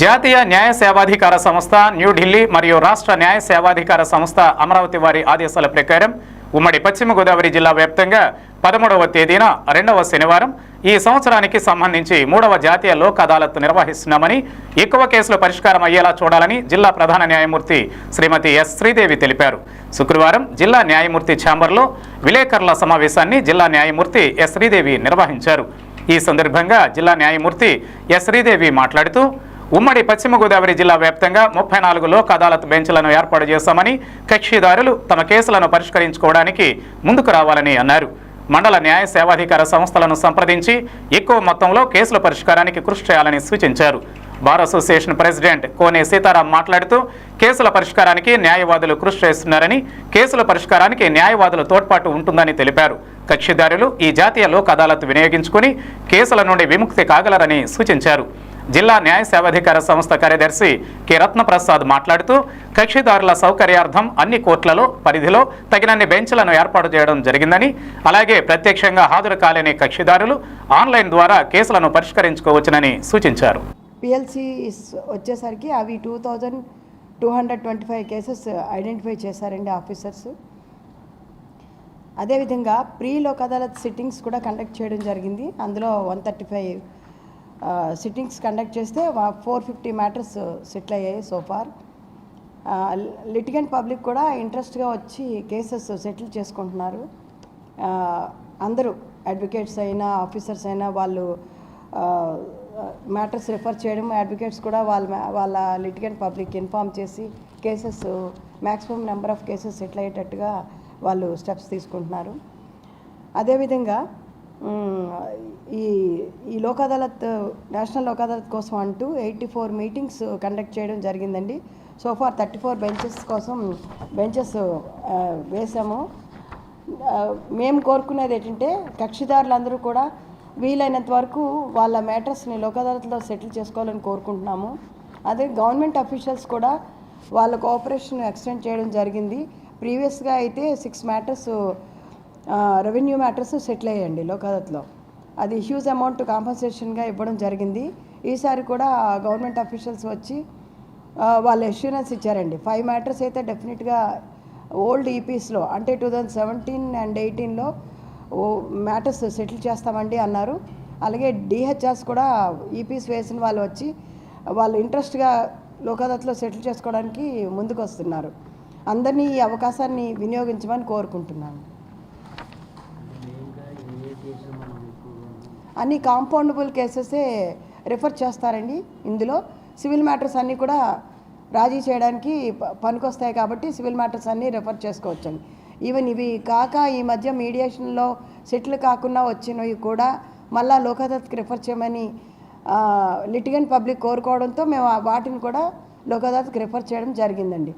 జాతీయ న్యాయ సేవాధికార సంస్థ న్యూఢిల్లీ మరియు రాష్ట్ర న్యాయ సేవాధికార సంస్థ అమరావతి వారి ఆదేశాల ప్రకారం ఉమ్మడి పశ్చిమ గోదావరి జిల్లా వ్యాప్తంగా పదమూడవ తేదీన రెండవ శనివారం ఈ సంవత్సరానికి సంబంధించి మూడవ జాతీయ లోక్ అదాలత్ నిర్వహిస్తున్నామని ఎక్కువ కేసులు పరిష్కారం అయ్యేలా చూడాలని జిల్లా ప్రధాన న్యాయమూర్తి శ్రీమతి ఎస్ శ్రీదేవి తెలిపారు. శుక్రవారం జిల్లా న్యాయమూర్తి ఛాంబర్లో విలేకరుల సమావేశాన్ని జిల్లా న్యాయమూర్తి ఎస్ శ్రీదేవి నిర్వహించారు. ఈ సందర్భంగా జిల్లా న్యాయమూర్తి ఎస్ శ్రీదేవి మాట్లాడుతూ ఉమ్మడి పశ్చిమ గోదావరి జిల్లా వ్యాప్తంగా ముప్పై నాలుగు లోక్ అదాలత్ బెంచ్లను ఏర్పాటు చేశామని కక్షిదారులు తమ కేసులను పరిష్కరించుకోవడానికి ముందుకు రావాలని అన్నారు. మండల న్యాయ సేవాధికార సంస్థలను సంప్రదించి ఎక్కువ మొత్తంలో కేసుల పరిష్కారానికి కృషి చేయాలని సూచించారు. Bar association president Kone Sitaram మాట్లాడుతూ కేసుల పరిష్కారానికి న్యాయవాదులు కృషి చేస్తున్నారని కేసుల పరిష్కారానికి న్యాయవాదుల తోడ్పాటు ఉంటుందని తెలిపారు. కక్షిదారులు ఈ జాతీయ లోక్ అదాలత్ వినియోగించుకుని కేసుల నుండి విముక్తి కాగలరని సూచించారు. జిల్లా న్యాయ సేవాధికార సంస్థ కార్యదర్శి కె. రత్నప్రసాద్ మాట్లాడుతూ కక్షిదారుల సౌకర్యార్థం అన్ని కోర్టులలో పరిధిలో తగినన్ని బెంచ్లను ఏర్పాటు చేయడం జరిగిందని అలాగే ప్రత్యక్షంగా హాజరు కాలేని కక్షిదారులు ఆన్లైన్ ద్వారా కేసులను పరిష్కరించుకోవచ్చునని సూచించారు. పిఎల్సి వచ్చేసరికి అవి two thousand two hundred twenty five cases identify చేశారండి ఆఫీసర్స్. అదేవిధంగా ప్రీ లోక్ అదాలత్ సిట్టింగ్స్ కూడా కండక్ట్ చేయడం జరిగింది. అందులో one thirty five sittings conduct చేస్తే ఫోర్ ఫిఫ్టీ మ్యాటర్స్ సెటిల్ అయ్యాయి సోఫార్ లిటిగెంట్ పబ్లిక్ కూడా ఇంట్రెస్ట్గా వచ్చి కేసెస్ సెటిల్ చేసుకుంటున్నారు. అందరూ అడ్వకేట్స్ అయినా ఆఫీసర్స్ అయినా వాళ్ళు మ్యాటర్స్ రిఫర్ చేయడం అడ్వకేట్స్ కూడా వాళ్ళ వాళ్ళ లిటిగెంట్ పబ్లిక్ ఇన్ఫామ్ చేసి cases maximum number of cases settle అయ్యేటట్టుగా వాళ్ళు స్టెప్స్ తీసుకుంటున్నారు. అదేవిధంగా ఈ ఈ లోక్ అదాలత్ నేషనల్ లోక్ అదాలత్ కోసం అంటూ ఎయిటీ ఫోర్ మీటింగ్స్ కండక్ట్ చేయడం జరిగిందండి. So far thirty four benches కోసం బెంచెస్ వేసాము మేము కోరుకునేది ఏంటంటే కక్షిదారులందరూ కూడా వీలైనంత వరకు వాళ్ళ మ్యాటర్స్ని లోక్ అదాలత్లో సెటిల్ చేసుకోవాలని కోరుకుంటున్నాము. అదే గవర్నమెంట్ అఫీషియల్స్ కూడా వాళ్ళ కోఆపరేషన్ ఎక్స్టెండ్ చేయడం జరిగింది. ప్రీవియస్గా అయితే six matters revenue matters settle అయ్యండి లోకాదత్లో. అది హ్యూజ్ అమౌంట్ కాంపన్సేషన్గా ఇవ్వడం జరిగింది. ఈసారి కూడా గవర్నమెంట్ అఫీషియల్స్ వచ్చి వాళ్ళు అష్యూరెన్స్ ఇచ్చారండి. ఫైవ్ మ్యాటర్స్ అయితే డెఫినెట్గా ఓల్డ్ ఈపీస్లో అంటే టూ థౌజండ్ సెవెంటీన్ అండ్ ఎయిటీన్లో ఓ మ్యాటర్స్ సెటిల్ చేస్తామండి అన్నారు. అలాగే డిహెచ్ఆర్స్ కూడా e ఈపీస్ వేసిన వాళ్ళు వచ్చి వాళ్ళు ఇంట్రెస్ట్గా లోకాదత్లో సెటిల్ చేసుకోవడానికి ముందుకు వస్తున్నారు అందరినీ ఈ అవకాశాన్ని వినియోగించమని కోరుకుంటున్నాను. అన్ని కాంపౌండబుల్ కేసెసే రిఫర్ చేస్తారండి ఇందులో. సివిల్ మ్యాటర్స్ అన్నీ కూడా రాజీ చేయడానికి ప- పనికొస్తాయి కాబట్టి సివిల్ మ్యాటర్స్ అన్నీ రిఫర్ చేసుకోవచ్చండి. ఈవెన్ ఇవి కాక ఈ మధ్య మీడియేషన్లో సెటిల్ కాకుండా వచ్చినవి కూడా మళ్ళా లోకదత్కి రిఫర్ చేయమని లిటిగెంట్ పబ్లిక్ కోరుకోవడంతో మేము ఆ వాటిని కూడా లోకదత్కి రిఫర్ చేయడం జరిగిందండి.